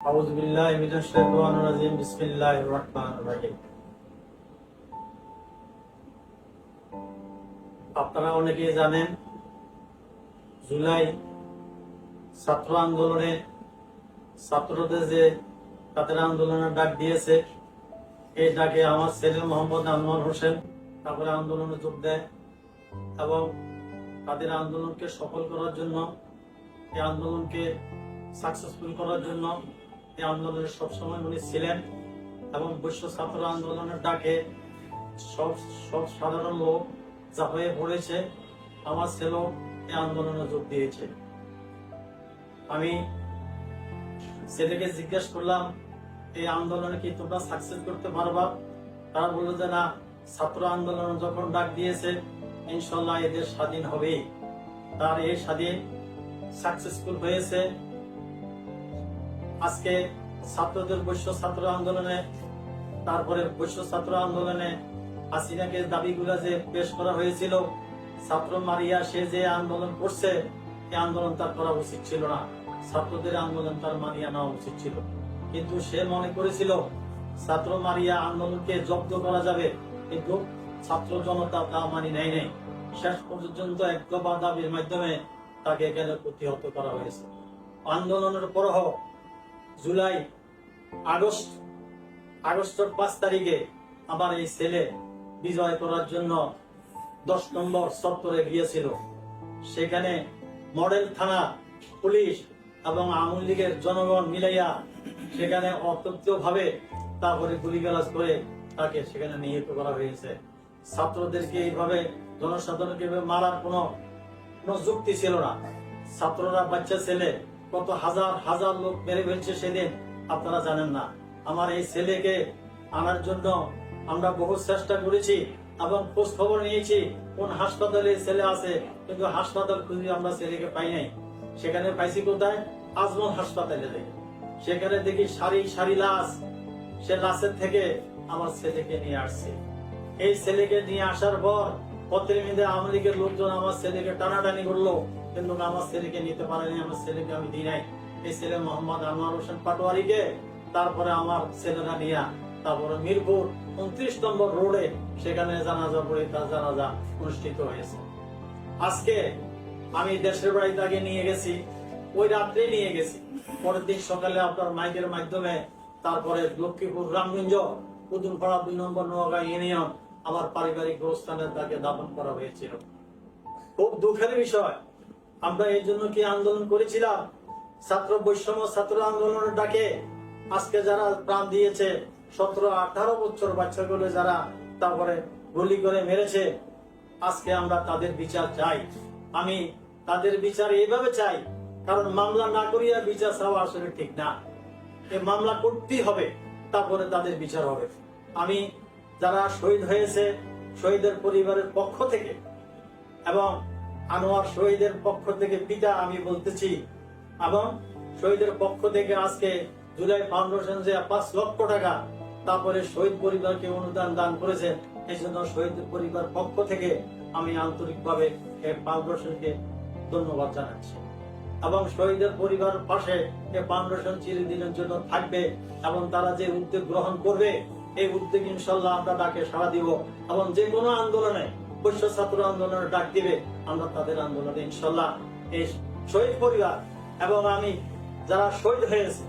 أعوذ بالله من الشيطان الرجيم بسم الله الرحمن الرحيم আপনারা অনেকেই জানেন জুলাই ছাত্র আন্দোলনে ছাত্রদের যে তাদের আন্দোলনের ডাক দিয়েছে এই ডাকে আমার ছেলে মোহাম্মদ আনোয়ার হোসেন তারপরে আন্দোলনে যোগ দেয় এবং তাদের আন্দোলনকে সফল করার জন্য এই আন্দোলনকে সাকসেসফুল করার জন্য এই আন্দোলনে সবসময় উনি ছিলেন এবং বিশ্ব ছাত্র আন্দোলনের ডাকে সব সব সাধারণ লোক যা হয়ে পড়েছে, আমার ছেলেও এই আন্দোলনে যোগ দিয়েছে। আমি ছেলেকে জিজ্ঞেস করলাম, এই আন্দোলনে কি তোমরা সাকসেস করতে পারবা? তারা বলল যে, না, ছাত্র আন্দোলন যখন ডাক দিয়েছে ইনশাল্লাহ এদের স্বাধীন হবেই। তার এই স্বাধীন সাকসেসফুল হয়েছে। আজকে ছাত্রদের বৈশ্য ছাত্র আন্দোলনে তারপরে বৈশ্য ছাত্র আন্দোলনে হাসিনাকে দাবিগুলা যে পেশ করা হয়েছিল, ছাত্র মারিয়া সে যে আন্দোলন করছে, এই আন্দোলন তার করা উচিত ছিল না। ছাত্রদের আন্দোলন তার মানিয়া নেওয়া উচিত ছিল। কিন্তু সে মনে করেছিল, ছাত্র মারিয়া আন্দোলনকে জব্দ করা যাবে, কিন্তু ছাত্র জনতা তা মানি নেয় নেই। শেষ পর্যন্ত এক দফা দাবির মাধ্যমে তাকে এখানে প্রতিহত করা হয়েছে। আন্দোলনের পরহ জুলাই, আগস্ট, আগস্টের পাঁচ তারিখে আমার এই ছেলে বিজয় করার জন্য দশ নম্বর চত্বরে গিয়েছিল। সেখানে মডেল থানা, পুলিশ এবং আওয়ামী লীগের জনগণ মিলাইয়া সেখানে অতথ্য ভাবে তারপরে গুলিগালাজ করে তাকে সেখানে নিহত করা হয়েছে। ছাত্রদেরকে এইভাবে, জনসাধারণকে মারার কোনো কোনো যুক্তি ছিল না। ছাত্ররা বাচ্চা ছেলে কত হাজার হাজার লোক মেরে ফেলছে সেদিন আপনারা জানেন না। আমার এই ছেলেকে আনার জন্য আমরা বহু চেষ্টা করেছি এবং খোঁজ খবর নিয়েছি, কোন হাসপাতালে ছেলে আছে, কিন্তু হাসপাতাল খুঁজে আমরা ছেলেকে পাই নাই। সেখানে পাইছি কোথায়? আজমল হাসপাতালে দেখি সেখানে দেখি সারি সারি লাশ, সে লাশের থেকে আমার ছেলেকে নিয়ে আসছে। এই ছেলেকে নিয়ে আসার পর প্রতিনিধি আওয়ামী লীগের লোকজন আমার ছেলেকে টানাটানি করল। কিন্তু আমার ছেলেকে নিতে পারেনি, আমার ছেলেকে আমি দিই নাই। এই ছেলে মোহাম্মদ আনোয়ার হোসেন পাটোয়ারিকে, তারপরে আমার ছেলেরা নিয়ে তারপরে মিরপুর উনত্রিশ নম্বর রোডে সেখানে জানাজা পড়ে, তার জানাজা অনুষ্ঠিত হয়েছে। আজকে আমি দেশের বাড়ি তাকে নিয়ে গেছি, ওই রাত্রে নিয়ে গেছি। পরের দিন সকালে আপনার মাইকের মাধ্যমে তারপরে লক্ষ্মীপুর রামগঞ্জ পুতুলপাড়া দুই নম্বর নোয়াগা ইউনিয়ন, আমার পারিবারিক অবস্থানে তাকে দাপন করা হয়েছিল। খুব দুঃখের বিষয় আমরা এই জন্য কি আন্দোলন করেছিলাম? ছাত্র বৈষম্য, ছাত্র আন্দোলনের ডাকে আজকে যারা প্রাণ দিয়েছে, সতেরো, আঠারো বছর বাচ্চাগুলো যারা তারপরে গুলি করে মেরেছে, আজকে আমরা তাদের বিচার চাই। আমি তাদের বিচার এইভাবে চাই, কারণ মামলা না করিয়া বিচার চাওয়া আসলে ঠিক না। এই মামলা করতেই হবে, তারপরে তাদের বিচার হবে। আমি যারা শহীদ হয়েছে, শহীদের পরিবারের পক্ষ থেকে এবং আনোয়ার শহীদের পক্ষ থেকে পিতা আমি বলতেছি। এবং শহীদের পক্ষ থেকে আজকে জুলাই ফাউন্ডেশন যে পাঁচ লক্ষ টাকা তারপরে শহীদ পরিবারকে অনুদান দান করেছে, এই জন্য শহীদ পরিবার পক্ষ থেকে আমি আন্তরিকভাবে ফাউন্ডেশনকে ধন্যবাদ জানাচ্ছি। এবং শহীদের পরিবার পাশে এই ফাউন্ডেশন চিরদিনের জন্য থাকবে এবং তারা যে উদ্যোগ গ্রহণ করবে, এই উদ্যোগ ইনশাল্লাহ আমরা তাকে সাড়া দিব। এবং যে কোনো আন্দোলনে বৈশ্য ছাত্র আন্দোলনের ডাক দিবে, আমরা তাদের আন্দোলনে ইনশাল্লাহ এই শহীদ পরিবার এবং আমি যারা শহীদ হয়েছে,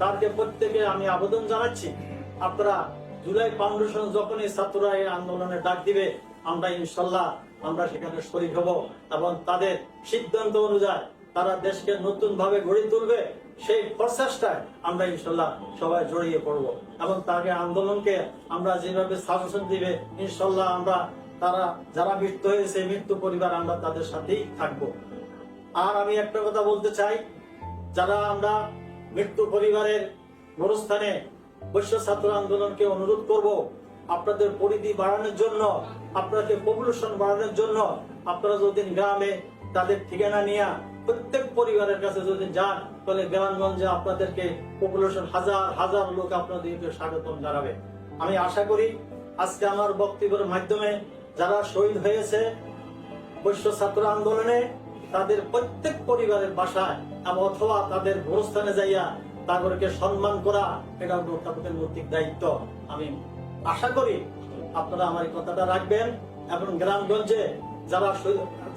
তাদেরকে প্রত্যেকে আমি আবেদন জানাচ্ছি, আপনারা জুলাই ফাউন্ডেশন যখন এই ছাত্ররা এই আন্দোলনে ডাক দিবে, আমরা ইনশাল্লাহ আমরা সেখানে শরীর হব এবং তাদের সিদ্ধান্ত অনুযায়ী তারা দেশকে নতুন ভাবে গড়ে তুলবে, সেই প্রচেষ্টায় আমরা ইনশাল্লাহ সবাই জড়িয়ে পড়ব এবং তাকে আন্দোলনকে আমরা যেভাবে সাজেশন দিবে, ইনশাল্লাহ আমরা তারা যারা মৃত্যু হয়েছে, মৃত্যু পরিবার আমরা তাদের সাথেই থাকব। আর আমি একটা কথা বলতে চাই, যারা আমরা মৃত্যু পরিবারের গোরস্থানে বৈশ্য ছাত্র আন্দোলনকে অনুরোধ করব, আপনাদের পরিধি বাড়ানোর জন্য আপনাদের পপুলেশন বাড়ানোর জন্য, আপনারা যদি গ্রামে তাদের ঠিকানা নিয়ে প্রত্যেক পরিবারের কাছে যদি যান, তাহলে গ্রামগঞ্জে আপনাদেরকে পপুলেশন হাজার হাজার লোক আপনাদেরকে স্বাগতম জানাবে। আমি আশা করি আজকে আমার বক্তব্যের মাধ্যমে যারা শহীদ হয়েছে, বৈশ্য ছাত্র আন্দোলনে তাদের প্রত্যেক পরিবারের বাসায় অথবা তাদের গোরস্থানে যাইয়া তাদেরকে সম্মান করা, এটা অধ্যাপকের নৈতিক দায়িত্ব। আমি আশা করি আপনারা আমার এই কথাটা রাখবেন এবং গ্রামগঞ্জে যারা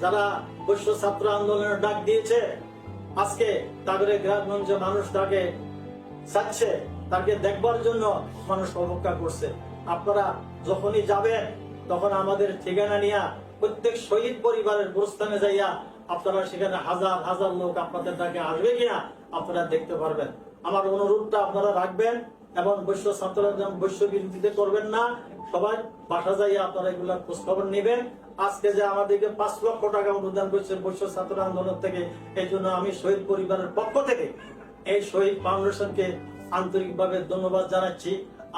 যারা বৈশ্য ছাত্র আন্দোলনের ডাক দিয়েছে, আজকে তাদের গ্রামগঞ্জে মানুষ তাকে চাচ্ছে, তাকে দেখবার জন্য মানুষ অপেক্ষা করছে। আপনারা যখনই যাবেন তখন আমাদের ঠিকানা নিয়ে প্রত্যেক শহীদ পরিবারের প্রস্থানে যাইয়া আপনারা সেখানে হাজার হাজার লোক আপনাদের ডাকে আসবে কিনা আপনারা দেখতে পারবেন। আমার অনুরোধটা আপনারা রাখবেন এবং বৈশ্য ছাত্ররা যেন বৈশ্য বিরোধিতা করবেন না। সবাই বাসা যাইয়া আপনারা এগুলার খোঁজখবর নেবেন। আজকে যে আমাদেরকে পাঁচ লক্ষ টাকা অনুদান করছে বৈশ্য ছাত্র আন্দোলন থেকে, এই জন্য আমি শহীদ পরিবারের পক্ষ থেকে এই শহীদ ফাউন্ডেশনকে আন্তরিকভাবে ধন্যবাদ জানাচ্ছি।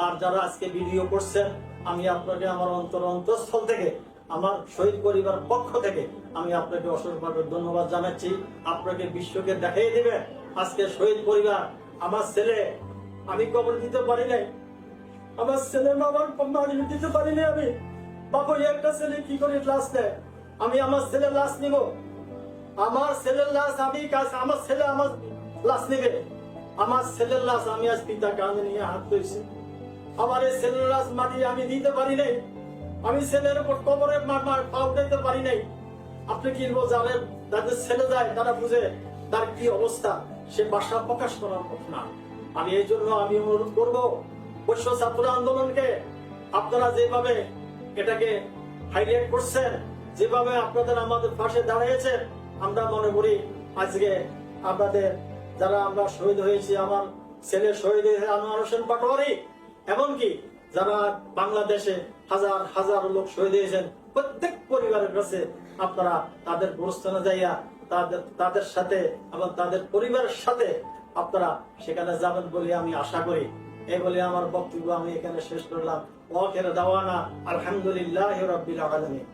আর যারা আজকে ভিডিও করছেন আমি আপনাকে আমার অন্তর অন্তঃস্থল থেকে, আমার শহীদ পরিবার পক্ষ থেকে আমি আপনাকে অসংখ্যভাবে ধন্যবাদ জানাচ্ছি। আপনাকে বিশ্বকে দেখাই দেবে, আজকে শহীদ পরিবার, আমার ছেলে, আমি কবর দিতে পারি নাই। আমার ছেলে বাবার মারি দিতে পারি নাই আমি। বাবু একটা ছেলে কি করে লাশ দেয়? আমি আমার ছেলের লাশ নিব। আমার ছেলের লাশ আমি কাজ, আমার ছেলে আমার লাশ নেবে। আমার ছেলের লাশ আমি আজ পিতা কাঁধে নিয়ে হাত ধরেছি। আমার ছেলের মাটি আমি দিতে পারি নাই। আমি ছেলের উপর কবরে মা- মা- পা উঠাইতে পারি নাই। আপনি কি যাদের তাদের ছেলে যায়, তারা বুঝে তার কি অবস্থা। সে বাসা প্রকাশ করার কথা না। আমি এই জন্য আমি অনুরোধ করব, বৈশ্য ছাত্র আন্দোলনকে আপনারা যেভাবে এটাকে হাইলাইট করছেন, যেভাবে আপনাদের আমাদের পাশে দাঁড়িয়েছেন, আমরা মনে করি আজকে আপনাদের, যারা আমরা শহীদ হয়েছি, আমার ছেলে শহীদ হয়েছে আনোয়ার হোসেন পাটোয়ারি এমনকি যারা বাংলাদেশে হাজার হাজার লোক শহীদ হয়েছেন, প্রত্যেক পরিবারের কাছে আপনারা তাদের গোরস্থানে যাইয়া তাদের তাদের সাথে এবং তাদের পরিবারের সাথে আপনারা সেখানে যাবেন বলে আমি আশা করি। এই বলে আমার বক্তব্য আমি এখানে শেষ করলাম। ওয়াকের দাওয়ানা, আলহামদুলিল্লাহ রবিল আলামিন।